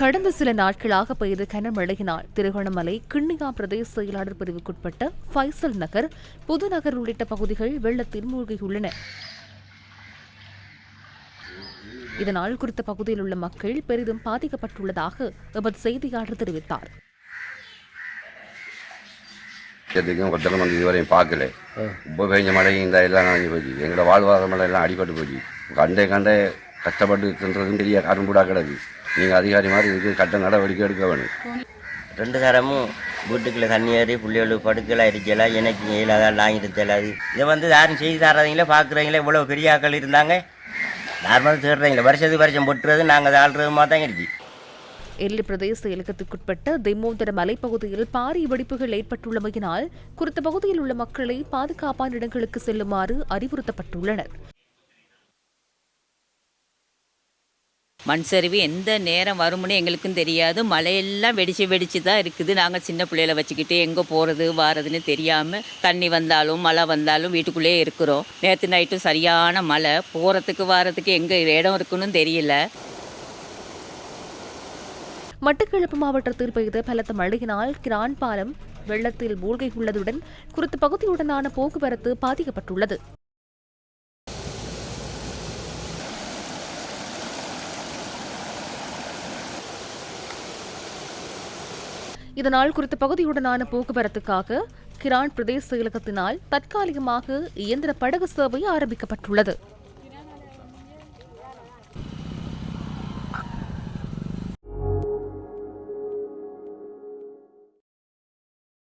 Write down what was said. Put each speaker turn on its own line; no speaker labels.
கடந்த சில நாட்களாக பெய்த கனமழையினால் திருகோணமலை கிண்ணியா பிரதேச செயலாளர் பிரிவுக்குட்பட்ட ஃபைசல் நகர் புதுநகர் உள்ளிட்ட பகுதிகள் வெள்ளத்தில் மூழ்கியுள்ளன. இதனால் குறித்த பகுதியில் உள்ள மக்கள் பெரிதும் பாதிக்கப்பட்டுள்ளதாக எமது செய்தியாளர் தெரிவித்தார்.
எதுக்கும் ஒருத்தரும் வந்து இதுவரையும் பார்க்கல. இப்போ பெஞ்ச மழை இந்த எல்லாம் நனைஞ்சு போச்சு. எங்களோட வாழ்வாதாரம் எல்லாம் அடிபட்டு போச்சு. கண்டே கண்டே கஷ்டப்பட்டு தின்றதும் பெரிய கரும்புடா கிடக்கு. நீங்கள் அதிகாரி மாதிரி இதுக்கு கட்ட நடவடிக்கை எடுக்க வேணும்.
ரெண்டு தரமும் வீட்டுக்குள்ள தண்ணி ஏறி புள்ளிகளுக்கு படுக்கலாம் இருக்கலாம் எனக்கு இயலாதான் லாங்கிட்டு தெரியலாது இதை வந்து யாரும் செய்து தராதீங்களே பார்க்குறீங்களே இவ்வளோ பெரிய ஆட்கள் இருந்தாங்க. நார்மலாக தேடுறீங்களே? வருஷத்துக்கு வருஷம் பொட்டுறது நாங்கள் ஆள்றது மாதிரி தான் இருக்கு.
எல்லை பிரதேச இலக்கத்துக்குட்பட்ட தெம்மோதர மலைப்பகுதியில் பாரிய வெடிப்புகள் ஏற்பட்டுள்ளமையினால் குறித்த பகுதியில் உள்ள மக்களை பாதுகாப்பான இடங்களுக்கு செல்லுமாறு அறிவுறுத்தப்பட்டுள்ளனர்.
மண் சரிவு எந்த நேரம் வரும்னு எங்களுக்கும் தெரியாது. மழையெல்லாம் வெடிச்சு வெடிச்சு தான் இருக்குது. நாங்கள் சின்ன பிள்ளையில வச்சுக்கிட்டு எங்கே போகிறது வாரதுன்னு தெரியாமல் தண்ணி வந்தாலும் மழை வந்தாலும் வீட்டுக்குள்ளேயே இருக்கிறோம். நேற்று நைட்டும் சரியான மழை. போகிறதுக்கு வாரத்துக்கு எங்கே இடம் இருக்குன்னு தெரியல.
மட்டக்களப்பு மாவட்டத்தில் பெய்த பலத்த மழையினால் கிரான் பாலம் வெள்ளத்தில் மூழ்கியுள்ளதுடன் குறித்த பகுதியுடனான போக்குவரத்து பாதிக்கப்பட்டுள்ளது. இதனால் குறித்த பகுதியுடனான போக்குவரத்துக்காக கிரான் பிரதேச செயலகத்தினால் தற்காலிகமாக இயந்திர படகு சேவை ஆரம்பிக்கப்பட்டுள்ளது.